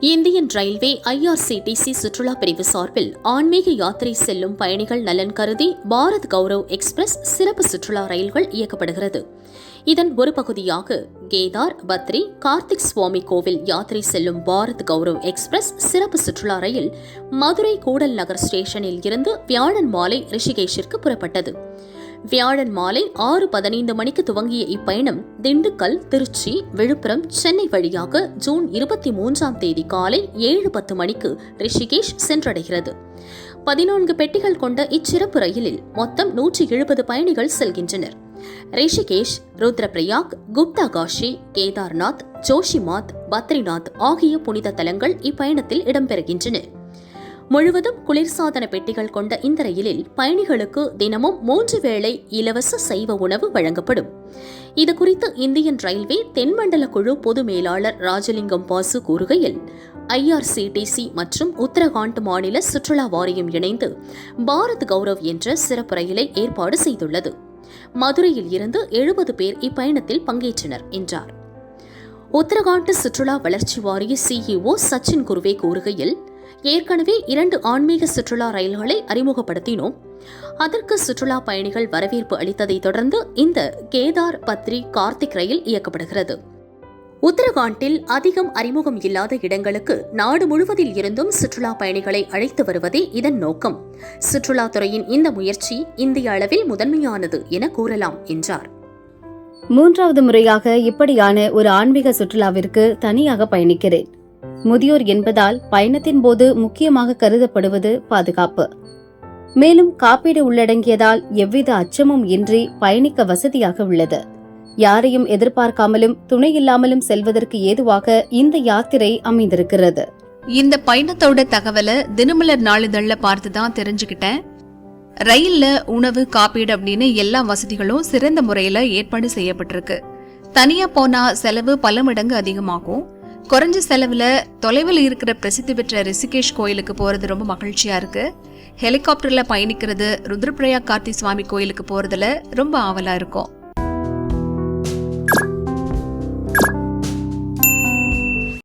Indian railway IRCTC சுற்றுலா பிரிவு சார்பில் ஆன்மீக யாத்திரை செல்லும் பயணிகள் நலன் கருதி பாரத் கௌரவ் எக்ஸ்பிரஸ் சிறப்பு சுற்றுலா ரயில்கள் இயக்கப்படுகிறது. இதன் ஒரு பகுதியாக கேதார் பத்ரி கார்த்திக் சுவாமி கோவில் யாத்திரை செல்லும் பாரத் கௌரவ் எக்ஸ்பிரஸ் சிறப்பு சுற்றுலா ரயில் மதுரை கூடல் நகர் ஸ்டேஷனில் இருந்து வியாழன் மாலை ரிஷிகேஷிற்கு புறப்பட்டது. வியாழன் மாலை ஆறு பதினைந்து மணிக்கு துவங்கிய இப்பயணம் திண்டுக்கல் திருச்சி விழுப்புரம் சென்னை வழியாக ஜூன் இருபத்தி மூன்றாம் தேதி காலை ஏழு பத்து மணிக்கு ரிஷிகேஷ் சென்றடைகிறது. பதினான்கு பெட்டிகள் கொண்ட இச்சிறப்பு ரயிலில் மொத்தம் நூற்றி எழுபது பயணிகள் செல்கின்றனர். ரிஷிகேஷ் ருத்ரபிரயாக் குப்தா காஷி கேதார்நாத் ஜோஷிமாத் பத்ரிநாத் ஆகிய புனித தலங்கள் இப்பயணத்தில் இடம்பெறுகின்றன. முழுவதும் குளிர்சாதன பெட்டிகள் கொண்ட இந்த ரயிலில் பயணிகளுக்கு தினமும் மூன்று வேளை இலவச சைவ உணவு வழங்கப்படும். இதுகுறித்து இந்தியன் ரயில்வே தென்மண்டல குழு பொது மேலாளர் ராஜலிங்கம் பாசு கூறுகையில் ஐஆர்சிடிசி மற்றும் உத்தரகாண்ட் மாநில சுற்றுலா வாரியம் இணைந்து பாரத் கௌரவ் என்ற சிறப்பு ரயிலை ஏற்பாடு செய்துள்ளது. மதுரையில் இருந்து எழுபது பேர் இப்பயணத்தில் பங்கேற்றனர் என்றார். உத்தரகாண்ட் சுற்றுலா வளர்ச்சி வாரிய சிஇஓ சச்சின் குருவே கூறுகையில் ஏற்கனவே இரண்டு ஆன்மீக சுற்றுலா ரயில்களை அறிமுகப்படுத்தினோம். அதற்கு சுற்றுலா பயணிகள் வரவேற்பு அளித்ததை தொடர்ந்து இந்த கேதார் பத்ரி கார்த்திக் ரயில் இயக்கப்படுகிறது. உத்தரகாண்டில் அதிகம் அறிமுகம் இல்லாத இடங்களுக்கு நாடு முழுவதில் இருந்தும் சுற்றுலா பயணிகளை அழைத்து வருவதே இதன் நோக்கம். சுற்றுலாத்துறையின் இந்த முயற்சி இந்திய அளவில் முதன்மையானது என கூறலாம் என்றார். மூன்றாவது முறையாக இப்படியான ஒரு ஆன்மீக சுற்றுலாவிற்கு தனியாக பயணிக்கிறேன். முதியோர் என்பதால் பயணத்தின் போது முக்கியமாக கருதப்படுவது பாதுகாப்பு. மேலும் காப்பீடு உள்ளடங்கியதால் எவ்வித அச்சமும் இன்றி பயணிக்க வசதியாக உள்ளது. யாரையும் எதிர்பார்க்காமலும் துணை இல்லாமலும் செல்வதற்கு ஏதுவாக இந்த யாத்திரை அமைந்திருக்கிறது. இந்த பயணத்தோட தகவலை தினமலர் நாளிதழ்ல பார்த்து தான் தெரிஞ்சுக்கிட்டேன். ரயில்ல உணவு காப்பீடு அப்படின்னு எல்லா வசதிகளும் சிறந்த முறையில ஏற்பாடு செய்யப்பட்டிருக்கு. தனியா போனா செலவு பல மடங்கு அதிகமாகும். குறைஞ்ச செலவில் தொலைவில் இருக்கிற பிரசித்தி பெற்ற ரிஷிகேஷ் கோயிலுக்கு போகிறது ரொம்ப மகிழ்ச்சியாக இருக்குது ஹெலிகாப்டரில் பயணிக்கிறது ருத்ரபிரயா கார்த்தி சுவாமி கோயிலுக்கு போகிறதுல ரொம்ப ஆவலாக இருக்கும்.